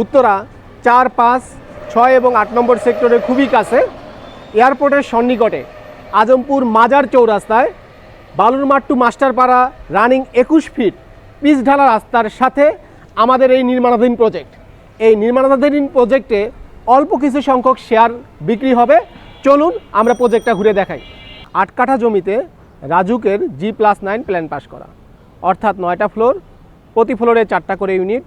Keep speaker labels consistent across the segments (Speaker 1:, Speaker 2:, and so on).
Speaker 1: উত্তরা চার, পাঁচ, ছয় এবং আট নম্বর সেক্টরের খুবই কাছে। এয়ারপোর্টের সন্নিকটে আজমপুর মাজার চৌরাস্তায় বালুরমাট টু মাস্টারপাড়া রানিং একুশ ফিট পিচ ঢালা রাস্তার সাথে আমাদের এই নির্মাণাধীন প্রজেক্ট এই নির্মাণাধীন প্রজেক্টে অল্প কিছু সংখ্যক শেয়ার বিক্রি হবে। চলুন আমরা প্রজেক্টটা ঘুরে দেখাই। আট কাঠা জমিতে রাজুকের G plus nine plan pass করা। অর্থাৎ নয়টা ফ্লোর প্রতি ফ্লোরে চারটা করে ইউনিট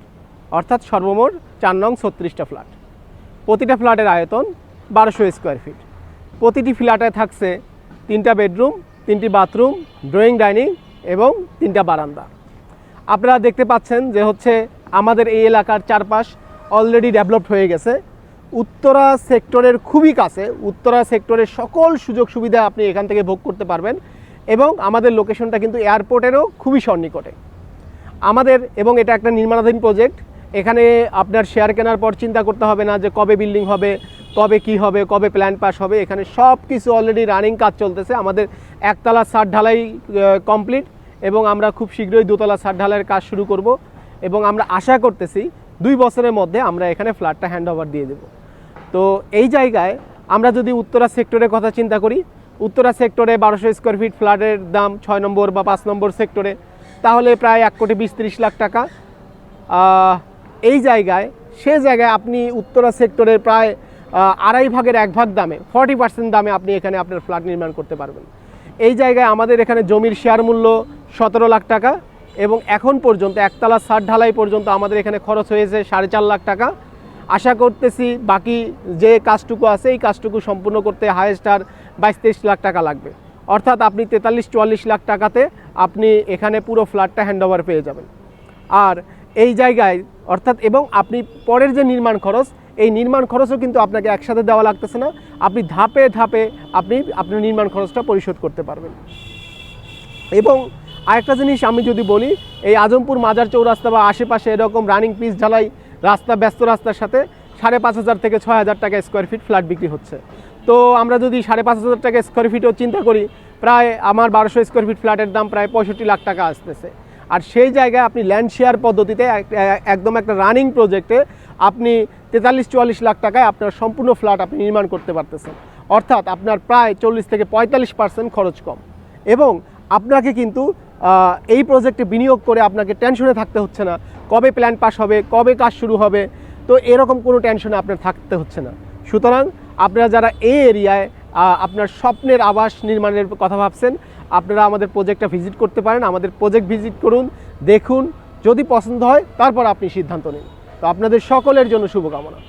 Speaker 1: অর্থাৎ সর্বমোট চার নং ছত্রিশটা ফ্ল্যাট। প্রতিটা ফ্ল্যাটের আয়তন বারোশো স্কোয়ার ফিট। প্রতিটি ফ্ল্যাটে থাকছে তিনটা বেডরুম, তিনটি বাথরুম, ড্রয়িং, ডাইনিং এবং তিনটা বারান্দা। আপনারা দেখতে পাচ্ছেন যে হচ্ছে আমাদের এই এলাকার চারপাশ অলরেডি ডেভেলপড হয়ে গেছে। উত্তরা সেক্টরের খুবই কাছে, উত্তরা সেক্টরের সকল সুযোগ সুবিধা আপনি এখান থেকে ভোগ করতে পারবেন এবং আমাদের লোকেশনটা কিন্তু এয়ারপোর্টেরও খুবই সন্নিকটে। আমাদের এবং এটা একটা নির্মাণাধীন প্রজেক্ট এখানে আপনার শেয়ার কেনার পর চিন্তা করতে হবে না যে কবে বিল্ডিং হবে, কবে কি হবে, কবে প্ল্যান পাস হবে। এখানে সব কিছু অলরেডি রানিং কাজ চলতেছে। আমাদের একতলা সার ঢালাই কমপ্লিট এবং আমরা খুব শীঘ্রই দোতলা সার ঢালাইয়ের কাজ শুরু করব এবং আমরা আশা করতেছি দুই বছরের মধ্যে আমরা এখানে ফ্ল্যাটটা হ্যান্ড ওভার দিয়ে দেবো। তো এই জায়গায় আমরা যদি উত্তরা সেক্টরের কথা চিন্তা করি, উত্তরা সেক্টরে বারোশো স্কোয়ার ফিট ফ্ল্যাটের দাম ছয় নম্বর বা পাঁচ নম্বর সেক্টরে তাহলে প্রায় এক কোটি বিশ ত্রিশ লাখ টাকা। এই জায়গায়, সে জায়গায় আপনি উত্তরা সেক্টরের প্রায় আড়াই ভাগের এক ভাগ দামে ফর্টি পার্সেন্ট দামে আপনি এখানে আপনার ফ্ল্যাট নির্মাণ করতে পারবেন। এই জায়গায় আমাদের এখানে জমির শেয়ার মূল্য সতেরো লাখ টাকা এবং এখন পর্যন্ত একতলা সার ঢালাই পর্যন্ত আমাদের এখানে খরচ হয়েছে সাড়ে চার লাখ টাকা। আশা করতেছি বাকি যে কাজটুকু আছে, এই কাজটুকু সম্পূর্ণ করতে হায়েস্ট আর বাইশ তেইশ লাখ টাকা লাগবে। অর্থাৎ আপনি তেতাল্লিশ চুয়াল্লিশ লাখ টাকাতে আপনি এখানে পুরো ফ্ল্যাটটা হ্যান্ডওভার পেয়ে যাবেন। আর এই জায়গায় অর্থাৎ এবং আপনি পরের যে নির্মাণ খরচ, এই নির্মাণ খরচও কিন্তু আপনাকে একসাথে দেওয়া লাগতেছে না। আপনি ধাপে ধাপে আপনি, আপনার নির্মাণ খরচটা পরিশোধ করতে পারবেন। এবং আরেকটা জিনিস আমি যদি বলি, এই আজমপুর মাজার চৌরাস্তা বা আশেপাশে এরকম রানিং পিস ঢালাই রাস্তা, ব্যস্ত রাস্তার সাথে সাড়ে পাঁচ হাজার থেকে ছয় হাজার টাকা স্কোয়ার ফিট ফ্ল্যাট বিক্রি হচ্ছে। তো আমরা যদি সাড়ে পাঁচ হাজার টাকা স্কোয়ার ফিটও চিন্তা করি, প্রায় আমার বারোশো স্কোয়ার ফিট ফ্ল্যাটের দাম প্রায় পঁয়ষট্টি লাখ টাকা আসতেছে। আর সেই জায়গায় আপনি ল্যান্ড শেয়ার পদ্ধতিতে এক- একদম একটা রানিং প্রজেক্টে আপনি তেতাল্লিশ, চুয়াল্লিশ লাখ টাকায় আপনার সম্পূর্ণ ফ্ল্যাট আপনি নির্মাণ করতে পারতেছেন। অর্থাৎ আপনার প্রায় চল্লিশ থেকে পঁয়তাল্লিশ পার্সেন্ট খরচ কম। এবং আপনাকে কিন্তু এই প্রজেক্টে বিনিয়োগ করে আপনাকে টেনশনে থাকতে হচ্ছে না। কবে প্ল্যান পাস হবে, কবে কাজ শুরু হবে, তো এরকম কোনো টেনশনে আপনার থাকতে হচ্ছে না। সুতরাং আপনারা যারা এই এরিয়ায় আপনার স্বপ্নের আবাস নির্মাণের কথা ভাবছেন আপনারা আমাদের প্রজেক্টটা ভিজিট করতে পারেন, আমাদের প্রজেক্ট ভিজিট করুন, দেখুন, যদি পছন্দ হয়, তারপর আপনি সিদ্ধান্ত নিন। তো আপনাদের সকলের জন্য শুভকামনা।